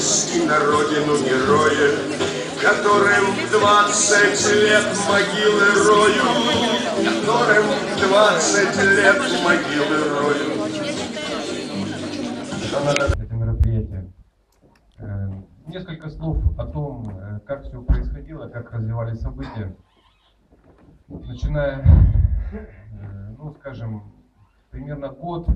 Ленинский на родину героя, которым двадцать лет могилы рою, которым двадцать лет могилы рою. это мероприятие. Э, Несколько слов о том, э, как все происходило, как развивались события. Начиная, э, ну, скажем, примерно год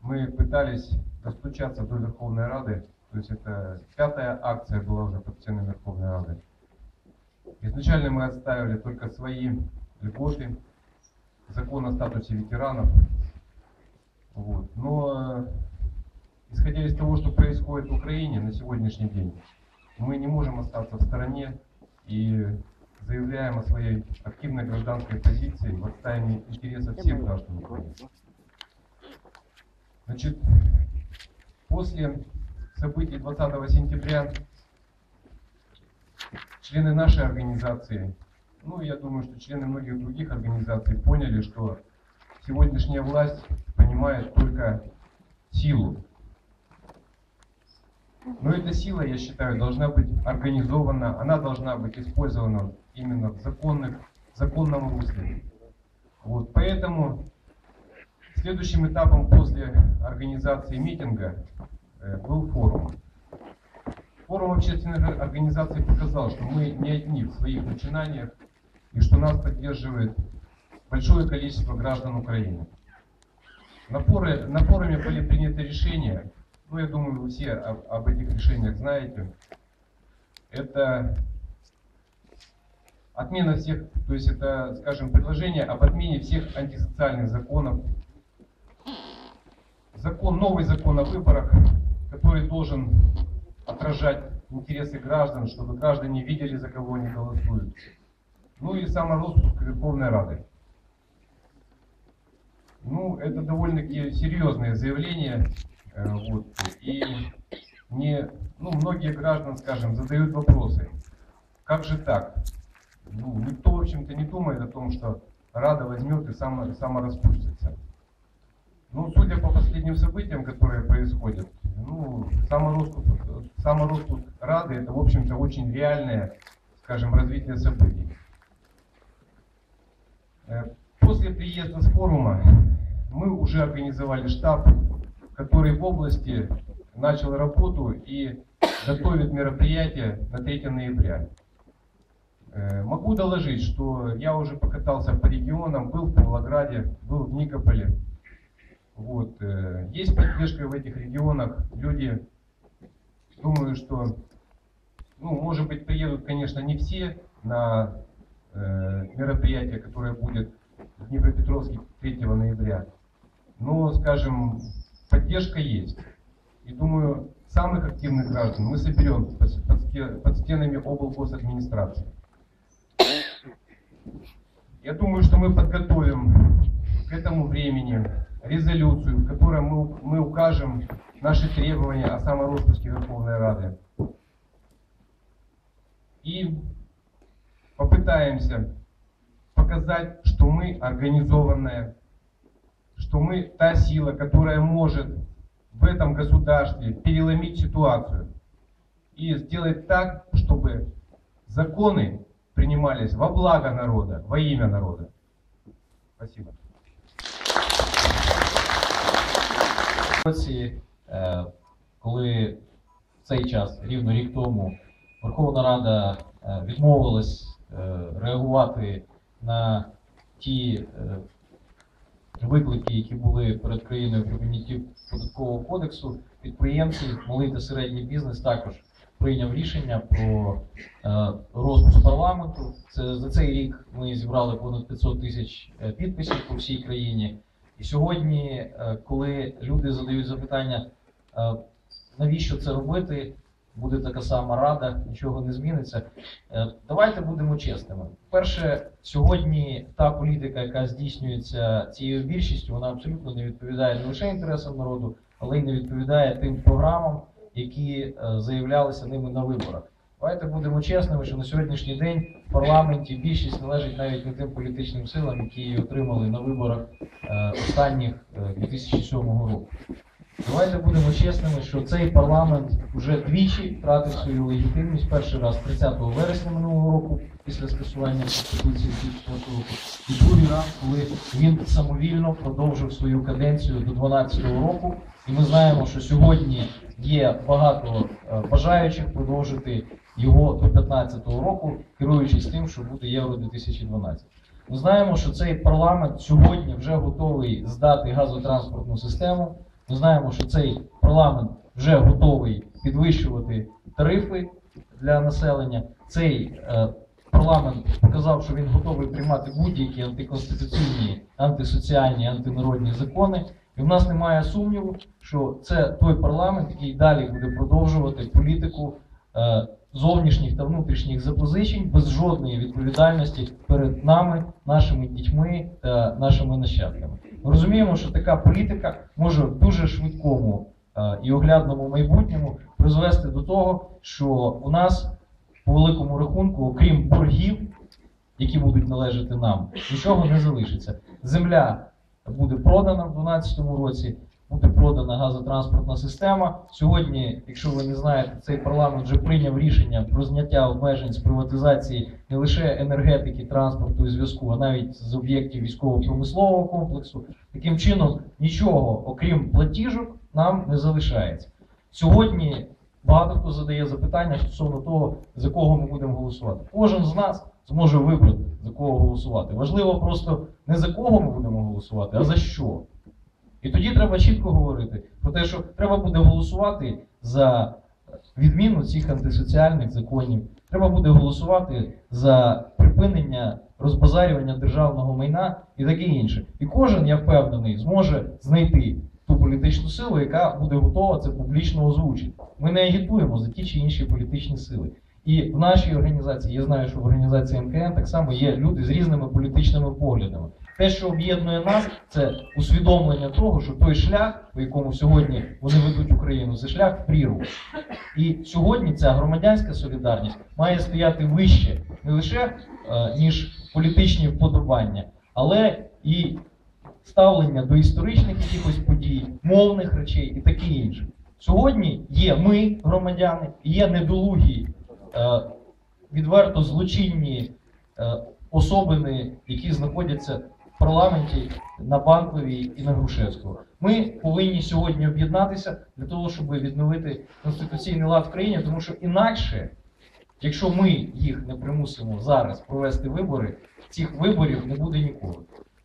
мы пытались достучаться до Верховной Рады, то есть это пятая акция была уже под стенами Верховной Рады. Изначально мы отстаивали только свои льготы, закон о статусе ветеранов. Вот. Но э, исходя из того, что происходит в Украине на сегодняшний день, мы не можем остаться в стороне и заявляем о своей активной гражданской позиции в отстаивании интересов всех граждан. Значит, после событий 20 сентября члены нашей организации, ну, я думаю, что члены многих других организаций поняли, что сегодняшняя власть понимает только силу. Но эта сила, я считаю, должна быть организована, она должна быть использована именно в законных, законном русле. Вот, поэтому следующим этапом после организации митинга был форум. Форум общественных организаций показал, что мы не одни в своих начинаниях и что нас поддерживает большое количество граждан Украины. На, на форуме были приняты решения, ну я думаю, вы все об, об этих решениях знаете. Это отмена всех, то есть это, скажем, предложение об отмене всех антисоциальных законов. Закон, новый закон о выборах, который должен отражать интересы граждан, чтобы граждане видели, за кого они голосуют. Ну и самороспуск Верховной Рады. Ну, это довольно-таки серьезное заявление. э, Вот, и не, ну, многие граждан, скажем, задают вопросы. Как же так? Ну, никто, в общем-то, не думает о том, что Рада возьмет и само, самораспустится. Ну, судя по последним событиям, которые происходят, ну, самороспуск, самороспуск Рады это, в общем-то, очень реальное, скажем, развитие событий. Э, После приезда с форума мы уже организовали штаб, который в области начал работу и готовит мероприятие на 3 ноября. Э, Могу доложить, что я уже покатался по регионам, был в Павлограде, был в Никополе. Вот. э, Есть поддержка в этих регионах. Люди, думаю, что, ну, может быть, приедут, конечно, не все на э, мероприятие, которое будет в Днепропетровске 3 ноября. Но, скажем, поддержка есть. И думаю, самых активных граждан мы соберем под, под сте- под стенами облгосадминистрации. Я думаю, что мы подготовим к этому времени резолюцию, в которой мы, мы укажем наши требования о самороспуске Верховной Рады. И попытаемся показать, что мы организованная, что мы та сила, которая может в этом государстве переломить ситуацию и сделать так, чтобы законы принимались во благо народа, во имя народа. Спасибо. Коли в цей час, рівно рік тому, Верховна Рада е, відмовилась е, реагувати на ті е, виклики, які були перед країною при прийнятті податкового кодексу, підприємці, малий та середній бізнес також прийняв рішення про е, розпуск парламенту. Це за цей рік ми зібрали понад 500 тисяч е, підписів по всій країні. І сьогодні, е, коли люди задають запитання, е, навіщо це робити, буде така сама рада, нічого не зміниться. Е, Давайте будемо чесними. Перше, сьогодні та політика, яка здійснюється цією більшістю, вона абсолютно не відповідає не лише інтересам народу, але й не відповідає тим програмам, які заявлялися ними на виборах. Давайте будемо чесними, що на сьогоднішній день в парламенті більшість належить навіть не тим політичним силам, які отримали на виборах е, останніх е, 2007 року. Давайте будемо чесними, що цей парламент вже двічі втратив свою легітимність. Перший раз 30 вересня минулого року, після скасування Конституції 2004 року, і другий раз, коли він самовільно продовжив свою каденцію до 2012 року. І ми знаємо, що сьогодні є багато е, бажаючих продовжити його до 2015 року, керуючись тим, що буде Євро 2012. Ми знаємо, що цей парламент сьогодні вже готовий здати газотранспортну систему. Ми знаємо, що цей парламент вже готовий підвищувати тарифи для населення. Цей е, парламент показав, що він готовий приймати будь-які антиконституційні, антисоціальні, антинародні закони. І в нас немає сумніву, що це той парламент, який далі буде продовжувати політику зовнішніх та внутрішніх запозичень без жодної відповідальності перед нами, нашими дітьми та нашими нащадками. Ми розуміємо, що така політика може в дуже швидкому е, і оглядному майбутньому призвести до того, що у нас по великому рахунку, окрім боргів, які будуть належати нам, нічого не залишиться. Земля буде продана в 2012 році, буде продана газотранспортна система. Сьогодні, якщо ви не знаєте, цей парламент вже прийняв рішення про зняття обмежень з приватизації не лише енергетики, транспорту і зв'язку, а навіть з об'єктів військово-промислового комплексу. Таким чином, нічого, окрім платіжок, нам не залишається. Сьогодні багато хто задає запитання стосовно того, за кого ми будемо голосувати. Кожен з нас зможе вибрати, за кого голосувати. Важливо просто не за кого ми будемо голосувати, а за що. І тоді треба чітко говорити про те, що треба буде голосувати за відміну цих антисоціальних законів. Треба буде голосувати за припинення розбазарювання державного майна і таке інше. І кожен, я впевнений, зможе знайти ту політичну силу, яка буде готова це публічно озвучити. Ми не агітуємо за ті чи інші політичні сили. І в нашій організації, я знаю, що в організації МКН так само є люди з різними політичними поглядами. Те, що об'єднує нас, це усвідомлення того, що той шлях, по якому сьогодні вони ведуть Україну, це шлях в прірву. І сьогодні ця громадянська солідарність має стояти вище не лише е, ніж політичні вподобання, але і ставлення до історичних якихось подій, мовних речей і таке інше. Сьогодні є ми, громадяни, є недолугі, е, відверто злочинні е, особини, які знаходяться парламенті на Банковій і на Грушевського. Ми повинні сьогодні об'єднатися для того, щоб відновити конституційний лад в країні, тому що інакше, якщо ми їх не примусимо зараз провести вибори, цих виборів не буде ніколи.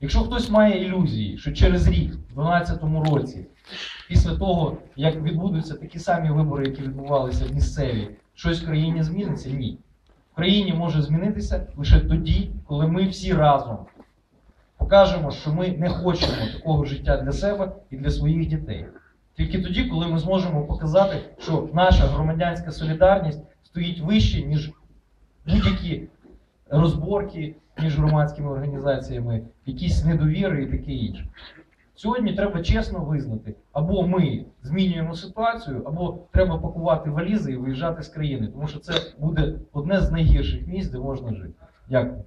Якщо хтось має ілюзії, що через рік, в 2012 році, після того, як відбудуться такі самі вибори, які відбувалися в місцеві, щось в країні зміниться? Ні. В країні може змінитися лише тоді, коли ми всі разом покажемо, що ми не хочемо такого життя для себе і для своїх дітей. Тільки тоді, коли ми зможемо показати, що наша громадянська солідарність стоїть вище, ніж будь-які розборки між громадськими організаціями, якісь недовіри і таке інше. Сьогодні треба чесно визнати, або ми змінюємо ситуацію, або треба пакувати валізи і виїжджати з країни, тому що це буде одне з найгірших місць, де можна жити. Дякую.